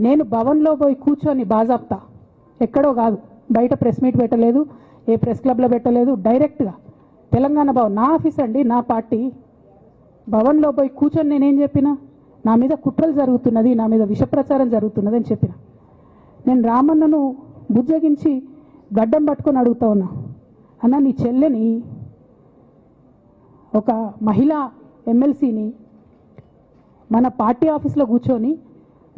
నేను భవన్లో పోయి కూర్చొని బాజాప్తా ఎక్కడో కాదు. బయట ప్రెస్ మీట్ పెట్టలేదు. ఏ ప్రెస్ క్లబ్లో పెట్టలేదు. డైరెక్ట్గా. తెలంగాణ భవన్. నా ఆఫీస్ అండి నా పార్టీ. భవన్లో పోయి కూర్చొని నేనేం చెప్పిన? నా మీద కుట్రలు జరుగుతున్నది నా మీద విషప్రచారం జరుగుతున్నది అని చెప్పిన. నేను రామన్నను బుజ్జగించి గడ్డం పట్టుకొని అడుగుతా ఉన్నా. అన్న నీ చెల్లెని ఒక మహిళా ఎమ్మెల్సీని మన పార్టీ ఆఫీస్లో కూర్చొని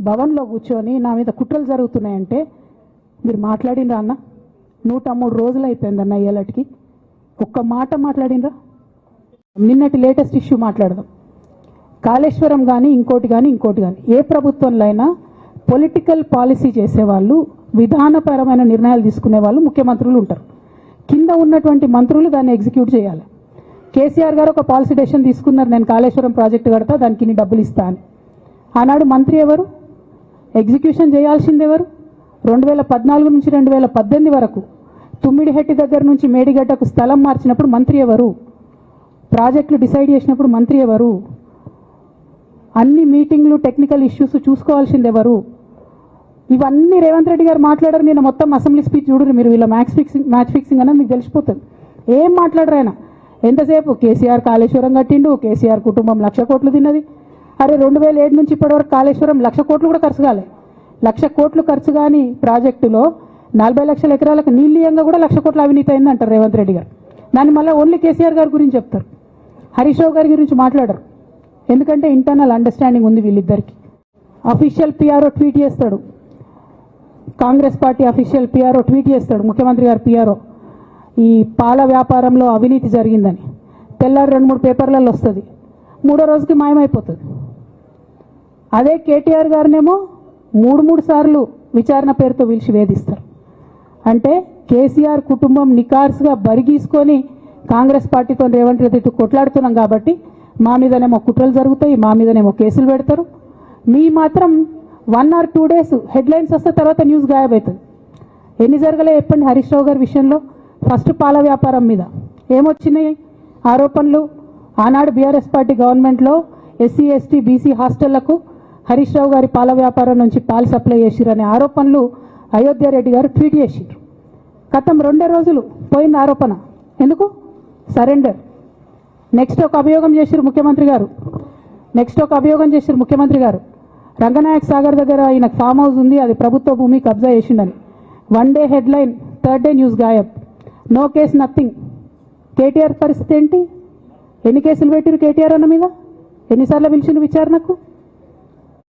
భవన్లో కూర్చొని నా మీద కుట్రలు జరుగుతున్నాయంటే మీరు మాట్లాడినరా అన్న? నూట మూడు రోజులు అయిపోయిందన్న ఏలటికి ఒక్క మాట మాట్లాడినరా? నిన్నటి లేటెస్ట్ ఇష్యూ మాట్లాడదాం. కాళేశ్వరం కానీ ఇంకోటి కానీ ఇంకోటి కానీ ఏ ప్రభుత్వంలో అయినా పొలిటికల్ పాలసీ చేసేవాళ్ళు విధానపరమైన నిర్ణయాలు తీసుకునే వాళ్ళు ముఖ్యమంత్రులు ఉంటారు. కింద ఉన్నటువంటి మంత్రులు దాన్ని ఎగ్జిక్యూట్ చేయాలి. కేసీఆర్ గారు ఒక పాలసీ డెసిషన్ తీసుకున్నారు నేను కాళేశ్వరం ప్రాజెక్టు కడతా దానికి ఇన్ని డబ్బులు ఇస్తా అని. ఆనాడు మంత్రి ఎవరు? ఎగ్జిక్యూషన్ చేయాల్సింది ఎవరు? రెండు వేల పద్నాలుగు నుంచి రెండు వేల పద్దెనిమిది వరకు తుమ్మిడిహెట్టి దగ్గర నుంచి మేడిగడ్డకు స్థలం మార్చినప్పుడు మంత్రి ఎవరు? ప్రాజెక్టులు డిసైడ్ చేసినప్పుడు మంత్రి ఎవరు? అన్ని మీటింగ్లు టెక్నికల్ ఇష్యూస్ చూసుకోవాల్సింది ఎవరు? ఇవన్నీ రేవంత్ రెడ్డి గారు మాట్లాడారు. నేను మొత్తం అసెంబ్లీ స్పీచ్ చూడరు మీరు. వీళ్ళ మ్యాచ్ ఫిక్సింగ్ మ్యాచ్ ఫిక్సింగ్ అనేది మీకు తెలిసిపోతుంది. ఏం మాట్లాడరు ఆయన? ఎంతసేపు? కేసీఆర్ కాళేశ్వరం కట్టిండు. కేసీఆర్ కుటుంబం లక్ష కోట్లు తిన్నది. అరే రెండు వేల ఏడు నుంచి ఇప్పటివరకు కాళేశ్వరం లక్ష కోట్లు కూడా ఖర్చు కాలే. లక్ష కోట్లు ఖర్చు కాని ప్రాజెక్టులో నలభై లక్షల ఎకరాలకు నీళ్ళీయంగా కూడా లక్ష కోట్ల అవినీతి అయింది అంటారు రేవంత్ రెడ్డి గారు. దాన్ని మళ్ళీ ఓన్లీ కేసీఆర్ గారి గురించి చెప్తారు. హరీష్ రావు గారి గురించి మాట్లాడరు. ఎందుకంటే ఇంటర్నల్ అండర్స్టాండింగ్ ఉంది వీళ్ళిద్దరికి. అఫీషియల్ పిఆర్ఓ ట్వీట్ చేస్తాడు. Congress party official PRO tweet చేస్తాడు. ముఖ్యమంత్రి గారు పిఆర్ఓ ఈ పాల వ్యాపారంలో అవినీతి జరిగిందని. తెల్లారి రెండు మూడు పేపర్లలో వస్తుంది. మూడో రోజుకి మాయమైపోతుంది. అదే కేటీఆర్ గారినేమో మూడు మూడు సార్లు విచారణ పేరుతో పిలిచి వేధిస్తారు. అంటే కేసీఆర్ కుటుంబం నికార్స్గా బరిగీసుకొని కాంగ్రెస్ పార్టీతో రేవంత్ రెడ్డితో కొట్లాడుతున్నాం కాబట్టి మా మీదనేమో కుట్రలు జరుగుతాయి మా మీదనేమో కేసులు పెడతారు. మీ మాత్రం one or two days headlines వస్తే తర్వాత న్యూస్ గాయబవుతుంది ఎన్ని జరగలే చెప్పండి హరీష్ రావు గారి విషయంలో? ఫస్ట్ పాల వ్యాపారం మీద. ఏమొచ్చినాయి? ఆరోపణలు? ఆనాడు బీఆర్ఎస్ పార్టీ గవర్నమెంట్లో ఎస్సీ ఎస్టీ బీసీ హాస్టళ్ళకు హరీష్ రావు గారి పాల వ్యాపారం నుంచి పాలు సప్లై చేసిరనే ఆరోపణలు అయోధ్యారెడ్డి గారు ట్వీట్ చేసిరు గతం రెండే రోజులు పోయింది ఆరోపణ. ఎందుకు? సరెండర్. నెక్స్ట్ ఒక అభియోగం చేసిరు ముఖ్యమంత్రి గారు. నెక్స్ట్ ఒక అభియోగం చేసిరు ముఖ్యమంత్రి గారు. రంగనాయక్ సాగర్ దగ్గర ఆయన ఫామ్ హౌస్ ఉంది అది ప్రభుత్వ భూమి కబ్జా చేసిండని. One day headline third day news గాయబ్. No case nothing. KTR పరిస్థితి ఏంటి? ఎన్ని కేసులు పెట్టిరు కేటీఆర్ అన్న మీద? ఎన్నిసార్లు పిలిచిండు విచారణకు?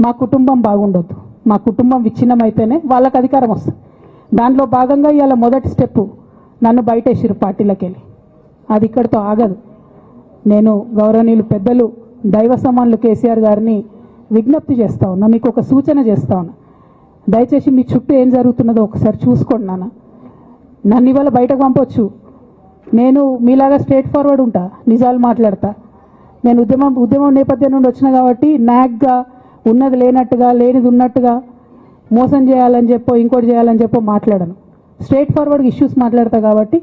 మా కుటుంబం బాగుండొద్దు. మా కుటుంబం విచ్ఛిన్నమైతేనే వాళ్ళకి అధికారం వస్తుంది. దాంట్లో భాగంగా ఇవాళ మొదటి స్టెప్పు నన్ను బయటేసిరు పార్టీలకు వెళ్ళి అది ఇక్కడితో ఆగదు. నేను గౌరవనీయులు పెద్దలు దైవ సమానులు కేసీఆర్ గారిని విజ్ఞప్తి చేస్తా ఉన్నా మీకు ఒక సూచన చేస్తా ఉన్నా. దయచేసి మీ చుట్టూ ఏం జరుగుతున్నదో ఒకసారి చూసుకోండి నాన్న. నన్ను ఇవాళ బయటకు పంపొచ్చు. నేను మీలాగా స్ట్రేట్ ఫార్వర్డ్ ఉంటా నిజాలు మాట్లాడతా. నేను ఉద్యమం ఉద్యమం నేపథ్యం నుండి వచ్చిన కాబట్టి నాగ్గా ఉన్నది లేనట్టుగా లేనిది ఉన్నట్టుగా మోసం చేయాలని చెప్పో ఇంకోటి చేయాలని చెప్పో మాట్లాడను. స్ట్రేట్ ఫార్వర్డ్ ఇష్యూస్ మాట్లాడతా కాబట్టి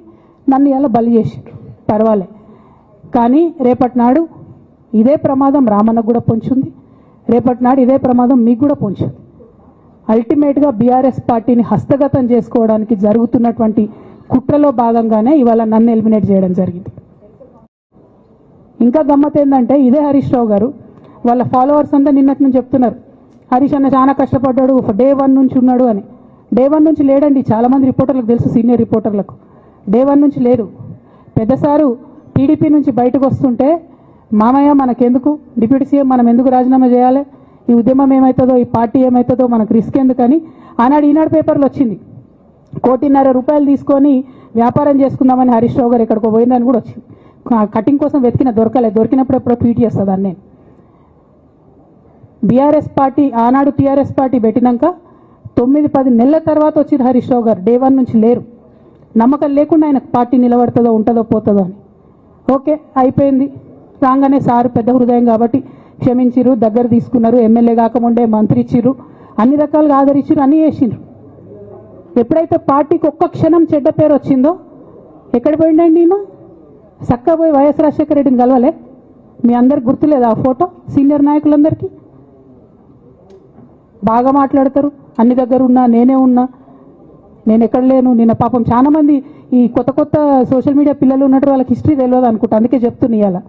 నన్ను ఇలా బలి చేసారు పర్వాలే. కానీ రేపటి నాడు ఇదే ప్రమాదం రామన్నకు కూడా పొంచుంది. రేపటి నాడు ఇదే ప్రమాదం మీకు కూడా పొంచుంది. అల్టిమేట్గా బీఆర్ఎస్ పార్టీని హస్తగతం చేసుకోవడానికి జరుగుతున్నటువంటి కుట్రలో భాగంగానే ఇవాళ నన్ను ఎలిమినేట్ చేయడం జరిగింది. ఇంకా గమ్మత్ ఏంటంటే ఇదే హరీష్ రావు గారు వాళ్ళ ఫాలోవర్స్ అంతా నిన్నటి నుంచి చెప్తున్నారు. హరీష్ అన్న చాలా కష్టపడ్డాడు డే వన్ నుంచి ఉన్నాడు అని. డే వన్ నుంచి లేడండి చాలామంది రిపోర్టర్లకు తెలుసు సీనియర్ రిపోర్టర్లకు డే వన్ నుంచి లేదు పెద్ద సారు టీడీపీ నుంచి బయటకు వస్తుంటే మామయ్య మనకెందుకు? డిప్యూటీ సీఎం మనం ఎందుకు రాజీనామా చేయాలి? ఈ ఉద్యమం ఏమవుతుందో ఈ పార్టీ ఏమవుతుందో మనకు రిస్క్ ఎందుకని ఆనాడు ఈనాడు పేపర్లు వచ్చింది. కోటిన్నర రూపాయలు తీసుకొని వ్యాపారం చేసుకుందామని హరీష్ రావు గారు ఎక్కడికో పోయిందని కూడా వచ్చింది. కటింగ్ కోసం వెతికిన దొరకలేదు దొరికినప్పుడు ఎప్పుడో ట్వీట్ చేస్తుందని నేను. బీఆర్ఎస్ పార్టీ ఆనాడు టీఆర్ఎస్ పార్టీ పెట్టినాక తొమ్మిది పది నెలల తర్వాత వచ్చింది హరీష్ రావు గారు. డే వన్ నుంచి లేరు. నమ్మకం లేకుండా ఆయన పార్టీ నిలబడుతుందో ఉంటుందో పోతుందో అని. ఓకే అయిపోయింది. రాగానే సారు పెద్ద హృదయం కాబట్టి క్షమించిరు దగ్గర తీసుకున్నారు. ఎమ్మెల్యే కాకముండే మంత్రి ఇచ్చిర్రు అన్ని రకాలుగా ఆదరించారు అన్నీ చేసిండ్రు. ఎప్పుడైతే పార్టీకి ఒక్క క్షణం చెడ్డ పేరు వచ్చిందో ఎక్కడ పోయిండండి ఈయన? చక్కగా పోయి వైఎస్ రాజశేఖర రెడ్డిని కలవలే? మీ అందరికి గుర్తులేదు ఆ ఫోటో? సీనియర్ నాయకులందరికీ? బాగా మాట్లాడతారు. అన్ని దగ్గర ఉన్నా నేనే ఉన్నా. నేను ఎక్కడ లేను. నిన్న పాపం చాలా మంది ఈ కొత్త కొత్త సోషల్ మీడియా పిల్లలు ఉన్నట్టు వాళ్ళకి హిస్టరీ తెలియదు అనుకుంటా. అందుకే చెప్తున్నా ఇలా